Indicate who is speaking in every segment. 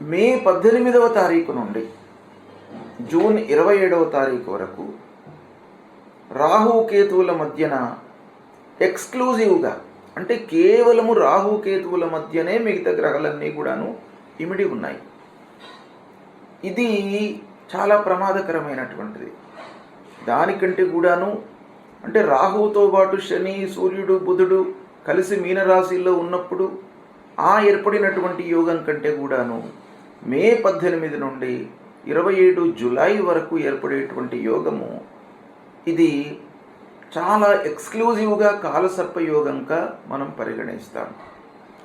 Speaker 1: మే పద్దెనిమిదవ తారీఖు నుండి జూన్ ఇరవై ఏడవ తారీఖు వరకు రాహు కేతువుల మధ్యన ఎక్స్క్లూజివ్గా అంటే కేవలము రాహు కేతువుల మధ్యనే మిగతా గ్రహాలన్నీ కూడాను ఇమిడి ఉన్నాయి. ఇది చాలా ప్రమాదకరమైనటువంటిది. దానికంటే కూడాను అంటే రాహువుతో పాటు శని సూర్యుడు బుధుడు కలిసి మీనరాశిలో ఉన్నప్పుడు ఆ ఏర్పడినటువంటి యోగం కంటే కూడాను మే పద్దెనిమిది నుండి ఇరవై ఏడు జులై వరకు ఏర్పడేటువంటి యోగము ఇది చాలా ఎక్స్క్లూజివ్గా కాలసర్ప యోగంగా మనం పరిగణిస్తాం.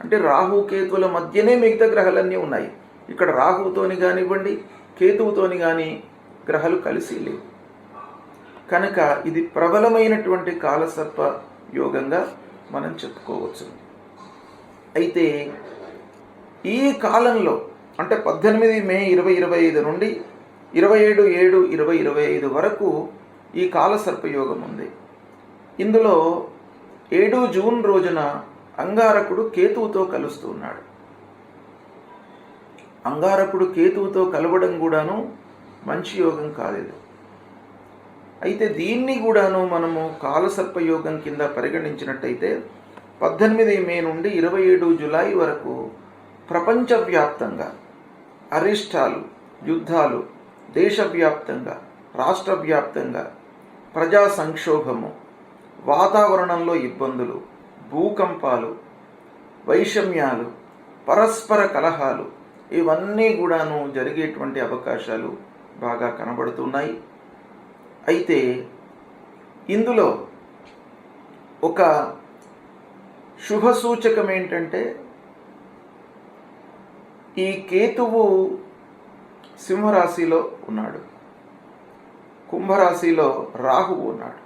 Speaker 1: అంటే రాహు కేతువుల మధ్యనే మిగతా గ్రహాలన్నీ ఉన్నాయి. ఇక్కడ రాహుతోని కానివ్వండి కేతువుతోని కానీ గ్రహాలు కలిసి లేవు. కనుక ఇది ప్రబలమైనటువంటి కాలసర్ప యోగంగా మనం చెప్పుకోవచ్చు. అయితే ఈ కాలంలో అంటే పద్దెనిమిది మే ఇరవై ఇరవై ఐదు నుండి ఇరవై ఏడు ఏడు ఇరవై ఇరవై ఐదు వరకు ఈ కాలసర్పయోగం ఉంది. ఇందులో ఏడు జూన్ రోజున అంగారకుడు కేతువుతో కలుస్తూ ఉన్నాడు. అంగారకుడు కేతువుతో కలవడం కూడాను మంచి యోగం కాలేదు అయితే దీన్ని కూడాను మనము కాలసర్పయోగం కింద పరిగణించినట్టయితే పద్దెనిమిది మే నుండి ఇరవై ఏడు జులై వరకు ప్రపంచవ్యాప్తంగా అరిష్టాలు యుద్ధాలు దేశవ్యాప్తంగా రాష్ట్ర వ్యాప్తంగా ప్రజా సంక్షోభము వాతావరణంలో ఇబ్బందులు భూకంపాలు వైషమ్యాలు పరస్పర కలహాలు ఇవన్నీ కూడాను జరిగేటువంటి అవకాశాలు బాగా కనబడుతున్నాయి. అయితే ఇందులో ఒక శుభ సూచకం ఏంటంటే ఈ కేతువు సింహరాశిలో ఉన్నాడు. కుంభరాశిలో రాహువు ఉన్నాడు.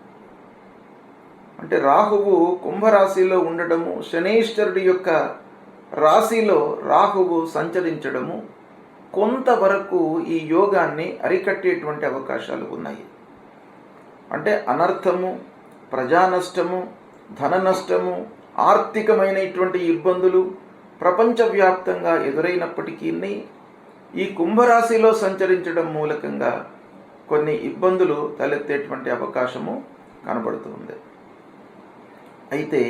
Speaker 1: అంటే రాహువు కుంభరాశిలో ఉండడము శనేశ్వరుడి యొక్క రాశిలో రాహువు సంచరించడము కొంతవరకు ఈ యోగాన్ని అరికట్టేటువంటి అవకాశాలు ఉన్నాయి. అంటే అనర్థము ప్రజా నష్టము ధన నష్టము ఆర్థికమైనటువంటి ఇబ్బందులు ప్రపంచవ్యాప్తంగా ఎదురైనప్పటికీ ఈ కుంభరాశిలో సంచరించడం మూలకంగా కొన్ని ఇబ్బందులు తలెత్తేటువంటి అవకాశము కనబడుతుంది అయితే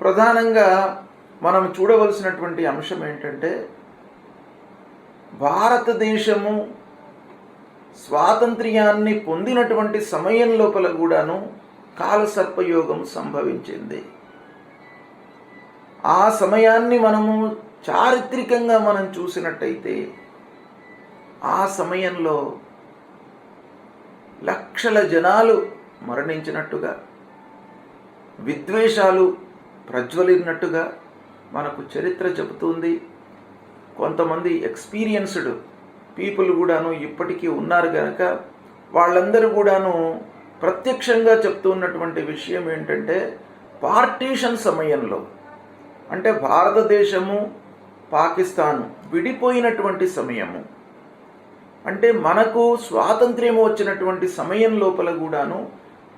Speaker 1: ప్రధానంగా మనం చూడవలసినటువంటి అంశం ఏంటంటే భారతదేశము స్వాతంత్ర్యాన్ని పొందినటువంటి సమయం లోపల కూడాను కాలసర్పయోగం సంభవించింది. ఆ సమయాన్ని మనము చారిత్రికంగా మనం చూసినట్టయితే ఆ సమయంలో లక్షల జనాలు మరణించినట్టుగా విద్వేషాలు ప్రజ్వలినట్టుగా మనకు చరిత్ర చెబుతుంది. కొంతమంది ఎక్స్పీరియన్స్డ్ పీపుల్ కూడాను ఇప్పటికీ ఉన్నారు కనుక వాళ్ళందరూ కూడాను ప్రత్యక్షంగా చెప్తున్నటువంటి విషయం ఏంటంటే పార్టీషన్ సమయంలో అంటే భారతదేశము పాకిస్తాను విడిపోయినటువంటి సమయము. అంటే మనకు స్వాతంత్ర్యం వచ్చినటువంటి సమయం లోపల కూడాను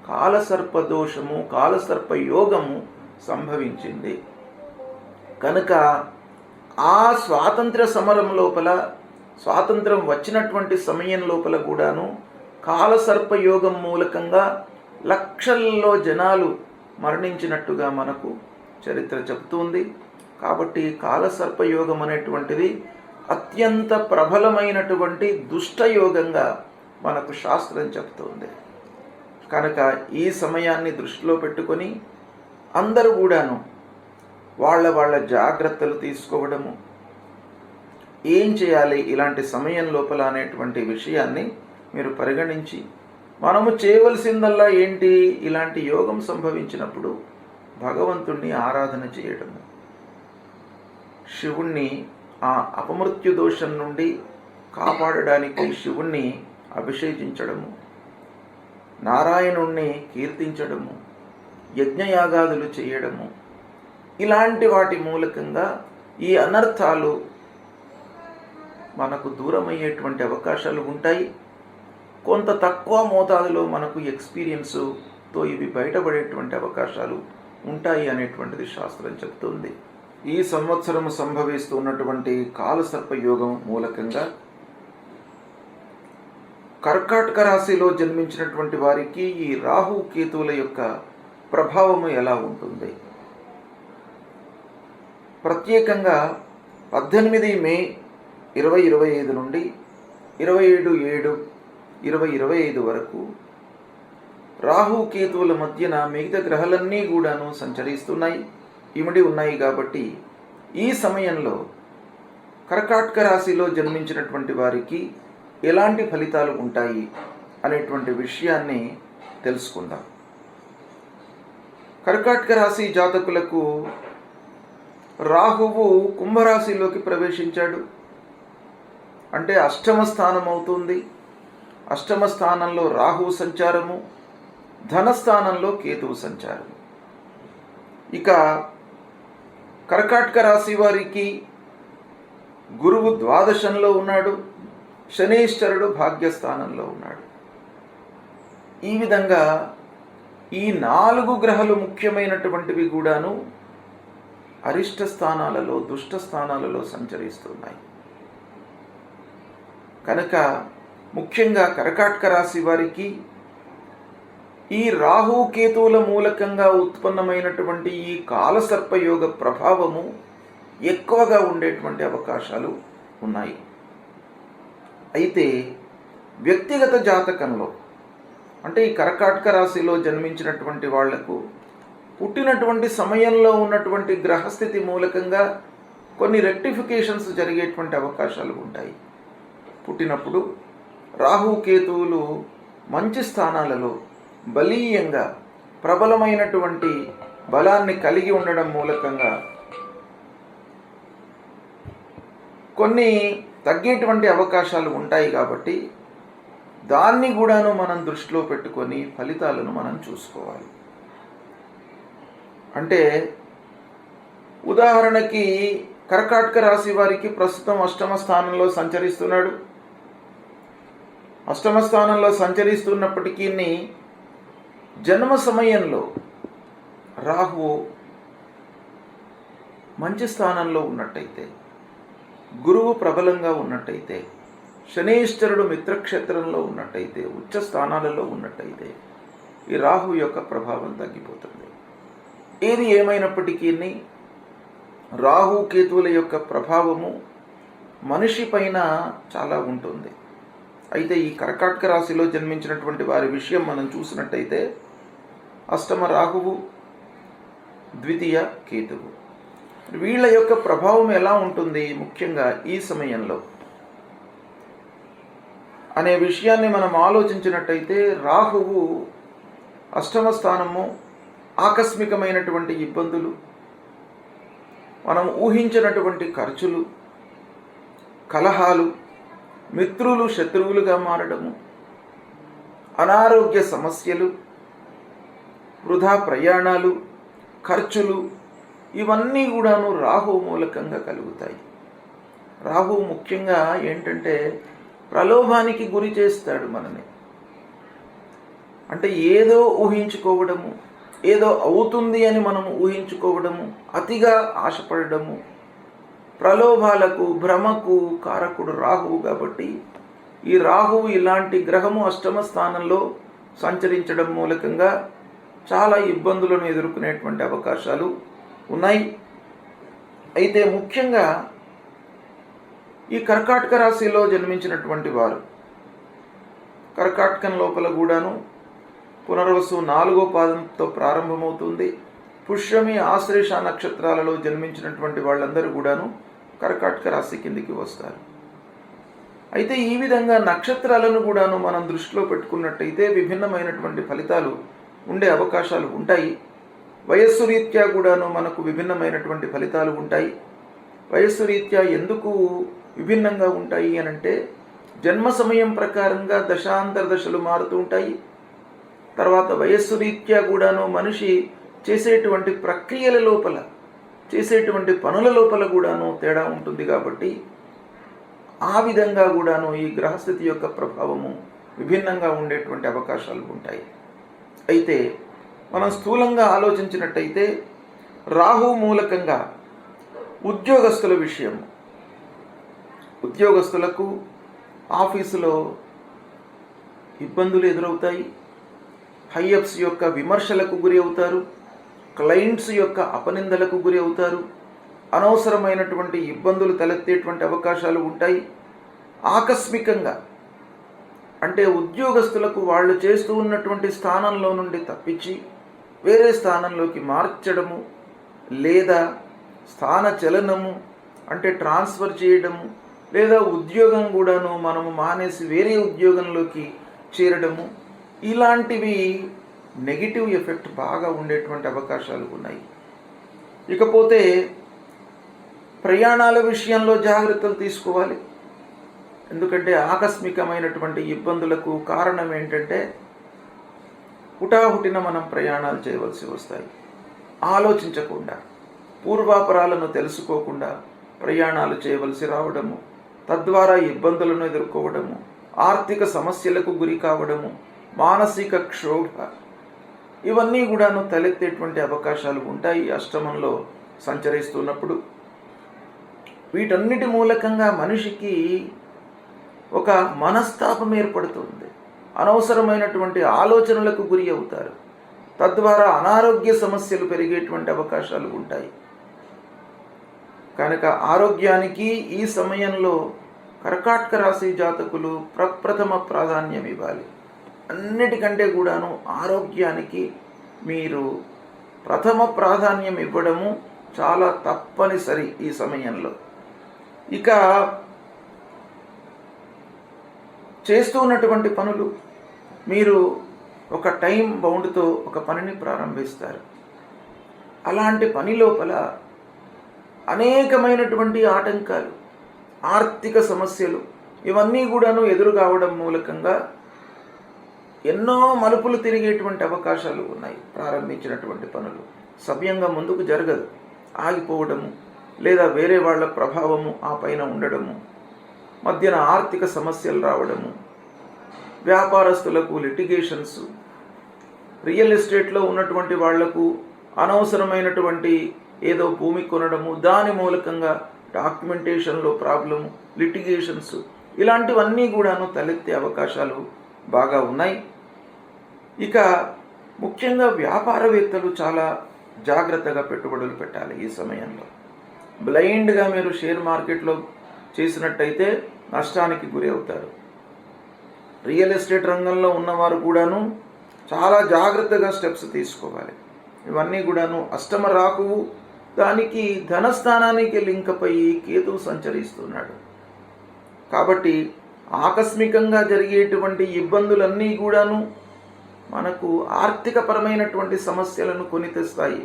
Speaker 1: కాలసర్ప దోషము కాలసర్ప యోగము సంభవించింది. కనుక ఆ స్వాతంత్ర సమరం లోపల స్వాతంత్రం వచ్చినటువంటి సమయం లోపల కూడాను కాలసర్ప యోగం మూలకంగా లక్షల్లో జనాలు మరణించినట్టుగా మనకు చరిత్ర చెబుతుంది. కాబట్టి కాలసర్పయోగం అనేటువంటిది అత్యంత ప్రబలమైనటువంటి దుష్టయోగంగా మనకు శాస్త్రం చెబుతుంది. కనుక ఈ సమయాన్ని దృష్టిలో పెట్టుకొని అందరూ కూడాను వాళ్ళ వాళ్ళ జాగ్రత్తలు తీసుకోవడము ఏం చేయాలి ఇలాంటి సమయం లోపల అనేటువంటి విషయాన్ని మీరు పరిగణించి మనము చేయవలసిందల్లా ఏంటి ఇలాంటి యోగం సంభవించినప్పుడు భగవంతుణ్ణి ఆరాధన చేయడము. శివుణ్ణి ఆ అపమృత్యు దోషం నుండి కాపాడడానికి శివుణ్ణి అభిషేకించడము. నారాయణుణ్ణి కీర్తించడము. యజ్ఞయాగాదులు చేయడము. ఇలాంటి వాటి మూలకంగా ఈ అనర్థాలు మనకు దూరమయ్యేటువంటి అవకాశాలు ఉంటాయి. కొంత తక్కువ మోతాదులో మనకు ఎక్స్పీరియన్సుతో ఇవి బయటపడేటువంటి అవకాశాలు ఉంటాయి అనేటువంటిది శాస్త్రం చెప్తుంది. ఈ సంవత్సరం సంభవిస్తున్నటువంటి కాలసర్పయోగం మూలకంగా కర్కాటక రాశిలో జన్మించినటువంటి వారికి ఈ రాహు కేతువుల యొక్క ప్రభావము ఎలా ఉంటుంది? ప్రత్యేకంగా పద్దెనిమిది మే ఇరవై ఇరవై ఐదు నుండి ఇరవై ఏడు ఏడు ఇరవై ఇరవై ఐదు వరకు రాహు కేతువుల మధ్యన మిగతా గ్రహాలన్నీ కూడాను సంచరిస్తున్నాయి. ఇమిడి ఉన్నాయి కాబట్టి ఈ సమయంలో కర్కాటక రాశిలో జన్మించినటువంటి వారికి ఎలాంటి ఫలితాలు ఉంటాయి అనేటువంటి విషయాన్ని తెలుసుకుందాం. కర్కాటక రాశి జాతకులకు రాహువు కుంభరాశిలోకి ప్రవేశించాడు. అంటే అష్టమ స్థానం అవుతుంది అష్టమ స్థానంలో రాహువు సంచారము. ధనస్థానంలో కేతువు సంచారం. ఇక కర్కాటక రాశి వారికి గురువు ద్వాదశంలో ఉన్నాడు శనీశ్వరుడు భాగ్యస్థానంలో ఉన్నాడు. ఈ విధంగా ఈ నాలుగు గ్రహాలు ముఖ్యమైనటువంటివి కూడాను అరిష్ట స్థానాలలో దుష్ట స్థానాలలో సంచరిస్తున్నాయి. కనుక ముఖ్యంగా కర్కాటక రాశి వారికి ఈ రాహు కేతువుల మూలకంగా ఉత్పన్నమైనటువంటి ఈ కాలసర్పయోగ ప్రభావము ఎక్కువగా ఉండేటువంటి అవకాశాలు ఉన్నాయి. అయితే వ్యక్తిగత జాతకంలో అంటే ఈ కర్కాటక రాశిలో జన్మించినటువంటి వాళ్ళకు పుట్టినటువంటి సమయంలో ఉన్నటువంటి గ్రహస్థితి మూలకంగా కొన్ని రెక్టిఫికేషన్స్ జరిగేటువంటి అవకాశాలు ఉంటాయి. పుట్టినప్పుడు రాహు కేతువులు మంచి స్థానాలలో బలీయంగా ప్రబలమైనటువంటి బలాన్ని కలిగి ఉండడం మూలకంగా కొన్ని తగ్గేటువంటి అవకాశాలు ఉంటాయి కాబట్టి దాన్ని కూడాను మనం దృష్టిలో పెట్టుకొని ఫలితాలను మనం చూసుకోవాలి. అంటే ఉదాహరణకి కర్కాటక రాశి వారికి ప్రస్తుతం అష్టమ స్థానంలో సంచరిస్తున్నాడు. అష్టమ స్థానంలో సంచరిస్తున్నప్పటికీ జన్మ సమయంలో రాహువు మంచి స్థానంలో ఉన్నట్టయితే గురువు ప్రబలంగా ఉన్నట్టయితే శనీశ్వరుడు మిత్రక్షేత్రంలో ఉన్నట్టయితే ఉచ్చ స్థానాలలో ఉన్నట్టయితే ఈ రాహు యొక్క ప్రభావం తగ్గిపోతుంది. ఏది ఏమైనప్పటికీ రాహు కేతువుల యొక్క ప్రభావము మనిషి పైన చాలా ఉంటుంది. అయితే ఈ కర్కాటక రాశిలో జన్మించినటువంటి వారి విషయం మనం చూసినట్టయితే అష్టమ రాహువు ద్వితీయ కేతువు. వీళ్ళ యొక్క ప్రభావం ఎలా ఉంటుంది? ముఖ్యంగా ఈ సమయంలో. అనే విషయాన్ని మనం ఆలోచించినట్టయితే రాహువు అష్టమ స్థానము ఆకస్మికమైనటువంటి ఇబ్బందులు మనం ఊహించినటువంటి ఖర్చులు కలహాలు మిత్రులు శత్రువులుగా మారడము అనారోగ్య సమస్యలు వృధా ప్రయాణాలు ఖర్చులు ఇవన్నీ కూడాను రాహు మూలకంగా కలుగుతాయి. రాహు ముఖ్యంగా ఏంటంటే ప్రలోభానికి గురి చేస్తాడు మనని. అంటే ఏదో ఊహించుకోవడము ఏదో అవుతుంది అని మనం ఊహించుకోవడము అతిగా ఆశపడడము ప్రలోభాలకు భ్రమకు కారకుడు రాహువు కాబట్టి ఈ రాహువు ఇలాంటి గ్రహము అష్టమ స్థానంలో సంచరించడం మూలకంగా చాలా ఇబ్బందులను ఎదుర్కొనేటువంటి అవకాశాలు ఉన్నాయి. అయితే ముఖ్యంగా ఈ కర్కాటక రాశిలో జన్మించినటువంటి వారు కర్కాటకం లోపల కూడాను పునర్వసు నాలుగో పాదంతో ప్రారంభమవుతుంది. పుష్యమి ఆశ్లేష నక్షత్రాలలో జన్మించినటువంటి వాళ్ళందరూ కూడాను కర్కాటక రాశి కిందికి వస్తారు. అయితే ఈ విధంగా నక్షత్రాలను కూడాను మనం దృష్టిలో పెట్టుకున్నట్టయితే విభిన్నమైనటువంటి ఫలితాలు ఉండే అవకాశాలు ఉంటాయి. వయస్సు రీత్యా కూడాను మనకు విభిన్నమైనటువంటి ఫలితాలు ఉంటాయి. వయస్సు రీత్యా ఎందుకు విభిన్నంగా ఉంటాయి అని అంటే జన్మ సమయం ప్రకారంగా దశాంతర దశలు మారుతూ ఉంటాయి. తర్వాత వయస్సు రీత్యా కూడాను మనిషి చేసేటువంటి ప్రక్రియల లోపల చేసేటువంటి పనుల లోపల కూడాను తేడా ఉంటుంది కాబట్టి ఆ విధంగా కూడాను ఈ గ్రహస్థితి యొక్క ప్రభావము విభిన్నంగా ఉండేటువంటి అవకాశాలు ఉంటాయి. అయితే మనం స్థూలంగా ఆలోచించినట్టయితే రాహు మూలకంగా ఉద్యోగస్తుల విషయం. ఉద్యోగస్తులకు ఆఫీసులో ఇబ్బందులు ఎదురవుతాయి. హైయప్స్ యొక్క విమర్శలకు గురి అవుతారు. క్లయింట్స్ యొక్క అపనిందలకు గురి అవుతారు. అనవసరమైనటువంటి ఇబ్బందులు తలెత్తేటువంటి అవకాశాలు ఉంటాయి. ఆకస్మికంగా అంటే ఉద్యోగస్తులకు వాళ్ళు చేస్తూ ఉన్నటువంటి స్థానంలో నుండి తప్పించి వేరే స్థానంలోకి మార్చడము లేదా స్థాన చలనము అంటే ట్రాన్స్ఫర్ చేయడము లేదా ఉద్యోగం కూడాను మనము మానేసి వేరే ఉద్యోగంలోకి చేరడము ఇలాంటివి నెగిటివ్ ఎఫెక్ట్ బాగా ఉండేటువంటి అవకాశాలు ఉన్నాయి. ఇకపోతే ప్రయాణాల విషయంలో జాగ్రత్తలు తీసుకోవాలి. ఎందుకంటే ఆకస్మికమైనటువంటి ఇబ్బందులకు కారణం ఏంటంటే హుటాహుటిన మనం ప్రయాణాలు చేయవలసి వస్తాయి. ఆలోచించకుండా పూర్వాపరాలను తెలుసుకోకుండా ప్రయాణాలు చేయవలసి రావడము తద్వారా ఇబ్బందులను ఎదుర్కోవడము ఆర్థిక సమస్యలకు గురి కావడము మానసిక క్షోభ ఇవన్నీ కూడాను తలెత్తేటువంటి అవకాశాలు ఉంటాయి అష్టమంలో సంచరిస్తున్నప్పుడు. వీటన్నిటి మూలకంగా మనిషికి ఒక మనస్తాపం ఏర్పడుతుంది. అనవసరమైనటువంటి ఆలోచనలకు గురి అవుతారు. తద్వారా అనారోగ్య సమస్యలు పెరిగేటువంటి అవకాశాలు ఉంటాయి. కనుక ఆరోగ్యానికి ఈ సమయంలో కర్కాటక రాశి జాతకులు ప్రప్రథమ ప్రాధాన్యం ఇవ్వాలి. అన్నిటికంటే కూడాను ఆరోగ్యానికి మీరు ప్రథమ ప్రాధాన్యం ఇవ్వడము చాలా తప్పనిసరి ఈ సమయంలో. ఇక చేస్తూ ఉన్నటువంటి పనులు మీరు ఒక టైం బౌండ్తో ఒక పనిని ప్రారంభిస్తారు. అలాంటి పని లోపల అనేకమైనటువంటి ఆటంకాలు ఆర్థిక సమస్యలు ఇవన్నీ కూడాను ఎదురు కావడం మూలకంగా ఎన్నో మలుపులు తిరిగేటువంటి అవకాశాలు ఉన్నాయి ప్రారంభించినటువంటి పనులు. సవ్యంగా ముందుకు జరగదు. ఆగిపోవడము లేదా వేరే వాళ్ళ ప్రభావము ఆ పైన ఉండడము మధ్యన ఆర్థిక సమస్యలు రావడము వ్యాపారస్తులకు లిటిగేషన్స్ రియల్ ఎస్టేట్లో ఉన్నటువంటి వాళ్ళకు అనవసరమైనటువంటి ఏదో భూమి కొనడము దాని మూలకంగా డాక్యుమెంటేషన్లో ప్రాబ్లము లిటిగేషన్స్ ఇలాంటివన్నీ కూడాను తలెత్తే అవకాశాలు బాగా ఉన్నాయి. ఇక ముఖ్యంగా వ్యాపారవేత్తలు చాలా జాగ్రత్తగా పెట్టుబడులు పెట్టాలి ఈ సమయంలో. బ్లైండ్గా మీరు షేర్ మార్కెట్లో చేసినట్టయితే నష్టానికి గురి అవుతారు. రియల్ ఎస్టేట్ రంగంలో ఉన్నవారు కూడాను చాలా జాగ్రత్తగా స్టెప్స్ తీసుకోవాలి. ఇవన్నీ కూడాను అష్టమ రాకువు దానికి ధనస్థానానికి లింక్ అయి కేతువు సంచరిస్తున్నాడు. కాబట్టి ఆకస్మికంగా జరిగేటువంటి ఇబ్బందులన్నీ కూడాను మనకు ఆర్థికపరమైనటువంటి సమస్యలను కొని తెస్తాయి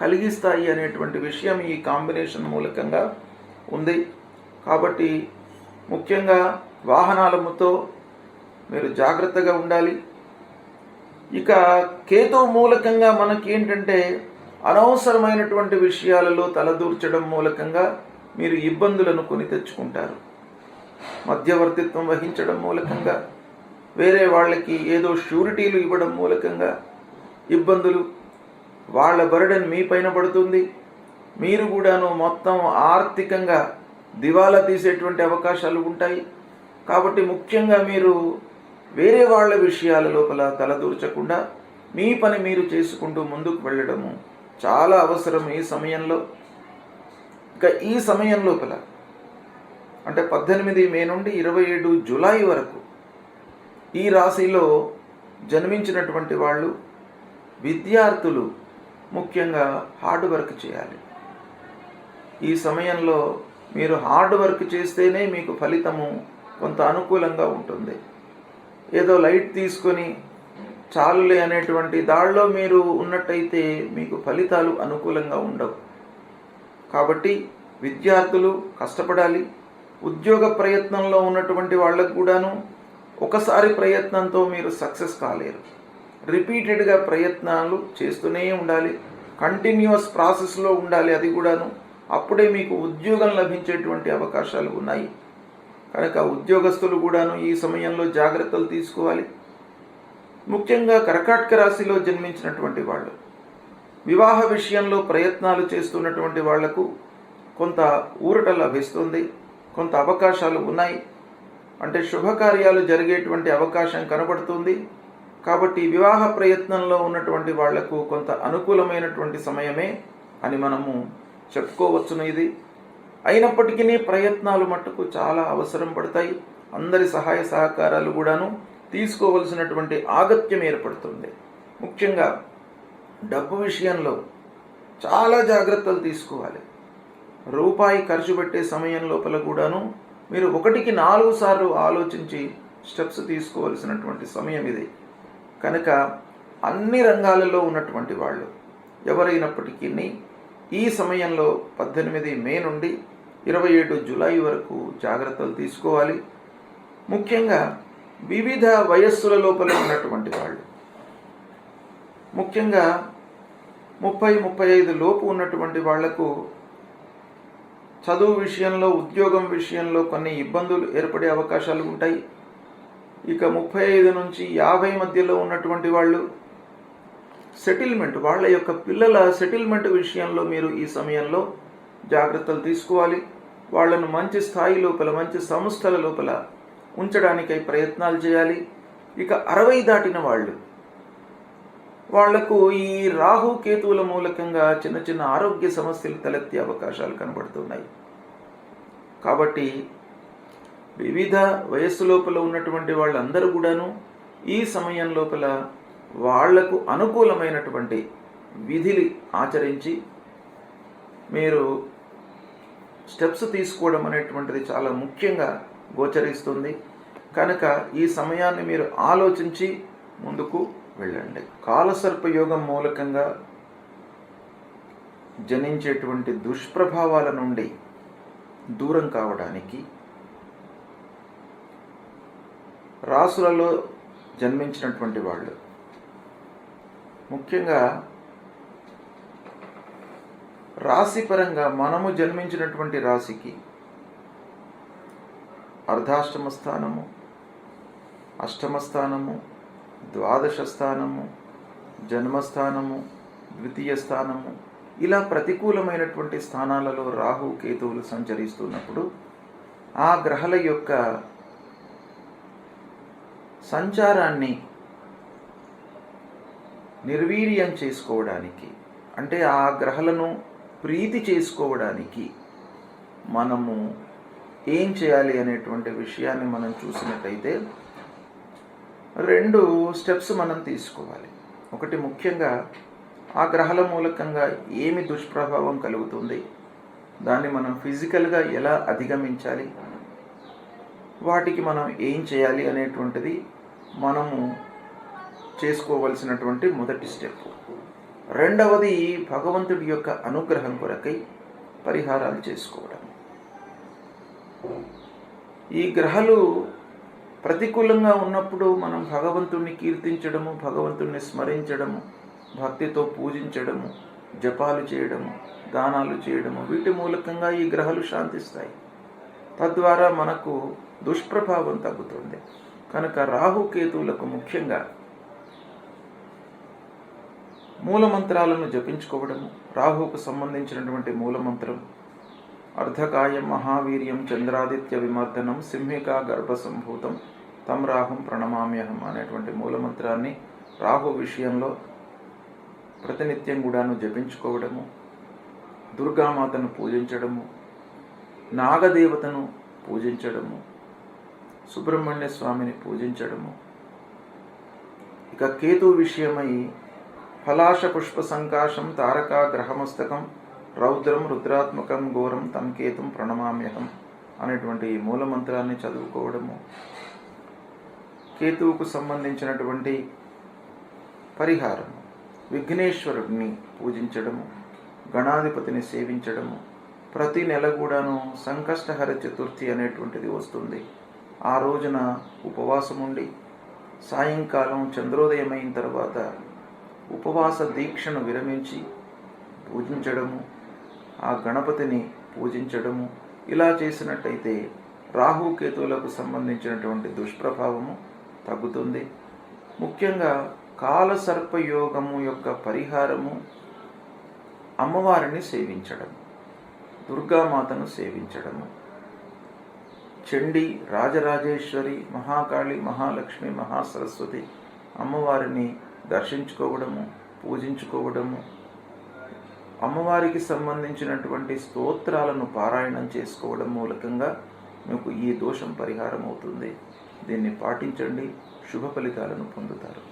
Speaker 1: కలిగిస్తాయి అనేటువంటి విషయం ఈ కాంబినేషన్ మూలకంగా ఉంది. కాబట్టి ముఖ్యంగా వాహనాలతో మీరు జాగ్రత్తగా ఉండాలి. ఇక కేతు మూలకంగా మనకి ఏంటంటే అనవసరమైనటువంటి విషయాలలో తలదూర్చడం మూలకంగా మీరు ఇబ్బందులను కొని తెచ్చుకుంటారు. మధ్యవర్తిత్వం వహించడం మూలకంగా వేరే వాళ్ళకి ఏదో షూరిటీలు ఇవ్వడం మూలకంగా ఇబ్బందులు. వాళ్ళ బర్డెన్ మీ పైన పడుతుంది. మీరు కూడాను మొత్తం ఆర్థికంగా దివాలా తీసేటువంటి అవకాశాలు ఉంటాయి. కాబట్టి ముఖ్యంగా మీరు వేరే వాళ్ళ విషయాల లోపల తలదూర్చకుండా మీ పని మీరు చేసుకుంటూ ముందుకు వెళ్ళడము చాలా అవసరం ఈ సమయంలో. ఇక ఈ సమయం లోపల అంటే పద్దెనిమిది మే నుండి ఇరవై ఏడు జులై వరకు ఈ రాశిలో జన్మించినటువంటి వాళ్ళు విద్యార్థులు ముఖ్యంగా హార్డ్ వర్క్ చేయాలి. ఈ సమయంలో మీరు హార్డ్ వర్క్ చేస్తేనే మీకు ఫలితము కొంత అనుకూలంగా ఉంటుంది. ఏదో లైట్ తీసుకొని చాలులే అనేటువంటి దాడిలో మీరు ఉన్నట్టయితే మీకు ఫలితాలు అనుకూలంగా ఉండవు. కాబట్టి విద్యార్థులు కష్టపడాలి. ఉద్యోగ ప్రయత్నంలో ఉన్నటువంటి వాళ్ళకు కూడాను ఒకసారి ప్రయత్నంతో మీరు సక్సెస్ కాలేరు. రిపీటెడ్గా ప్రయత్నాలు చేస్తూనే ఉండాలి. కంటిన్యూస్ ప్రాసెస్లో ఉండాలి అది కూడాను. అప్పుడే మీకు ఉద్యోగం లభించేటువంటి అవకాశాలు ఉన్నాయి. కనుక ఉద్యోగస్తులు కూడాను ఈ సమయంలో జాగ్రత్తలు తీసుకోవాలి. ముఖ్యంగా కర్కాటక రాశిలో జన్మించినటువంటి వాళ్ళు వివాహ విషయంలో ప్రయత్నాలు చేస్తున్నటువంటి వాళ్ళకు కొంత ఊరట లభిస్తుంది కొంత అవకాశాలు ఉన్నాయి. అంటే శుభకార్యాలు జరిగేటువంటి అవకాశం కనబడుతుంది. కాబట్టి వివాహ ప్రయత్నంలో ఉన్నటువంటి వాళ్ళకు కొంత అనుకూలమైనటువంటి సమయమే అని మనము చెప్పుకోవచ్చును ఇది. అయినప్పటికీ ప్రయత్నాలు మట్టుకు చాలా అవసరం పడతాయి. అందరి సహాయ సహకారాలు కూడాను తీసుకోవలసినటువంటి ఆగత్యం ఏర్పడుతుంది. ముఖ్యంగా డబ్బు విషయంలో చాలా జాగ్రత్తలు తీసుకోవాలి. రూపాయి ఖర్చు పెట్టే సమయం లోపల కూడాను మీరు ఒకటికి నాలుగు సార్లు ఆలోచించి స్టెప్స్ తీసుకోవలసినటువంటి సమయం ఇది. కనుక అన్ని రంగాలలో ఉన్నటువంటి వాళ్ళు ఎవరైనప్పటికీ ఈ సమయంలో పద్దెనిమిది మే నుండి ఇరవై ఏడు జులై వరకు జాగ్రత్తలు తీసుకోవాలి. ముఖ్యంగా వివిధ వయస్సుల లోపల ఉన్నటువంటి వాళ్ళు. ముఖ్యంగా ముప్పై ముప్పై ఐదు లోపు ఉన్నటువంటి వాళ్ళకు చదువు విషయంలో ఉద్యోగం విషయంలో కొన్ని ఇబ్బందులు ఏర్పడే అవకాశాలు ఉంటాయి. ఇక ముప్పై ఐదు నుంచి యాభై మధ్యలో ఉన్నటువంటి వాళ్ళు సెటిల్మెంట్ వాళ్ళ యొక్క పిల్లల సెటిల్మెంట్ విషయంలో మీరు ఈ సమయంలో జాగ్రత్తలు తీసుకోవాలి. వాళ్ళను మంచి స్థాయి లోపల మంచి సంస్థల లోపల ఉంచడానికై ప్రయత్నాలు చేయాలి. ఇక అరవై దాటిన వాళ్ళు వాళ్ళకు ఈ రాహు కేతువుల మూలకంగా చిన్న చిన్న ఆరోగ్య సమస్యలు తలెత్తే అవకాశాలు కనబడుతున్నాయి. కాబట్టి వివిధ వయస్సు లోపల ఉన్నటువంటి వాళ్ళందరూ కూడాను ఈ సమయం లోపల వాళ్ళకు అనుకూలమైనటువంటి విధిని ఆచరించి మీరు స్టెప్స్ తీసుకోవడం అనేటువంటిది చాలా ముఖ్యంగా గోచరిస్తుంది. కనుక ఈ సమయాన్ని మీరు ఆలోచించి ముందుకు వెళ్ళండి. కాలసర్పయోగం మూలకంగా జనించేటువంటి దుష్ప్రభావాల నుండి దూరం కావడానికి రాసులలో జన్మించినటువంటి వాళ్ళు ముఖ్యంగా రాశిపరంగా మనము జన్మించినటువంటి రాశికి అర్ధాష్టమ స్థానము అష్టమ స్థానము ద్వాదశ స్థానము జన్మస్థానము ద్వితీయ స్థానము ఇలా ప్రతికూలమైనటువంటి స్థానాలలో రాహు కేతువులు సంచరిస్తున్నప్పుడు ఆ గ్రహాల యొక్క సంచారాన్ని నిర్వీర్యం చేసుకోవడానికి అంటే ఆ గ్రహాలను ప్రీతి చేసుకోవడానికి మనము ఏం చేయాలి అనేటువంటి విషయాన్ని మనం చూసినట్టయితే రెండు స్టెప్స్ మనం తీసుకోవాలి. ఒకటి ముఖ్యంగా ఆ గ్రహాల మూలకంగా ఏమి దుష్ప్రభావం కలుగుతుంది దాన్ని మనం ఫిజికల్గా ఎలా అధిగమించాలి వాటికి మనం ఏం చేయాలి అనేటువంటిది మనము చేసుకోవలసినటువంటి మొదటి స్టెప్ రెండవది భగవంతుడి యొక్క అనుగ్రహం కొరకై పరిహారాలు చేసుకోవడం. ఈ గ్రహాలు ప్రతికూలంగా ఉన్నప్పుడు మనం భగవంతుణ్ణి కీర్తించడము భగవంతుణ్ణి స్మరించడము భక్తితో పూజించడము జపాలు చేయడము దానాలు చేయడము వీటి మూలకంగా ఈ గ్రహాలు శాంతిస్తాయి. తద్వారా మనకు దుష్ప్రభావం తగ్గుతుంది. కనుక రాహుకేతువులకు ముఖ్యంగా మూలమంత్రాలను జపించుకోవడము రాహుకు సంబంధించినటువంటి మూలమంత్రం అర్ధకాయం మహావీర్యం చంద్రాదిత్య విమర్దనం సింహికా గర్భ సంభూతం తం రాహుం ప్రణమామ్యహం అనేటువంటి మూలమంత్రాన్ని రాహు విషయంలో ప్రతినిత్యం కూడాను జపించుకోవడము దుర్గామాతను పూజించడము నాగదేవతను పూజించడము సుబ్రహ్మణ్య స్వామిని పూజించడము. ఇక కేతు విషయమై ఫలాశ పుష్ప సంకాశం తారకా గ్రహమస్తకం రౌద్రం రుద్రాత్మకం ఘోరం తం ప్రణమామ్యహం అనేటువంటి ఈ మూలమంత్రాన్ని చదువుకోవడము. కేతువుకు సంబంధించినటువంటి పరిహారము విఘ్నేశ్వరుడిని పూజించడము గణాధిపతిని సేవించడము ప్రతి నెల కూడాను సంకష్టహర చతుర్థి అనేటువంటిది వస్తుంది. ఆ రోజున ఉపవాసం ఉండి సాయంకాలం చంద్రోదయం అయిన తర్వాత ఉపవాస దీక్షను విరమించి పూజించడము ఆ గణపతిని పూజించడము ఇలా చేసినట్టయితే రాహుకేతువులకు సంబంధించినటువంటి దుష్ప్రభావము తగ్గుతుంది. ముఖ్యంగా కాలసర్పయోగము యొక్క పరిహారము అమ్మవారిని సేవించడం దుర్గామాతను సేవించడము. చండి రాజరాజేశ్వరి మహాకాళి మహాలక్ష్మి మహాసరస్వతి అమ్మవారిని దర్శించుకోవడము పూజించుకోవడము అమ్మవారికి సంబంధించినటువంటి స్తోత్రాలను పారాయణం చేసుకోవడం మూలకంగా మీకు ఈ దోషం పరిహారం అవుతుంది దీన్ని పాటించండి శుభ ఫలితాలను పొందుతారు.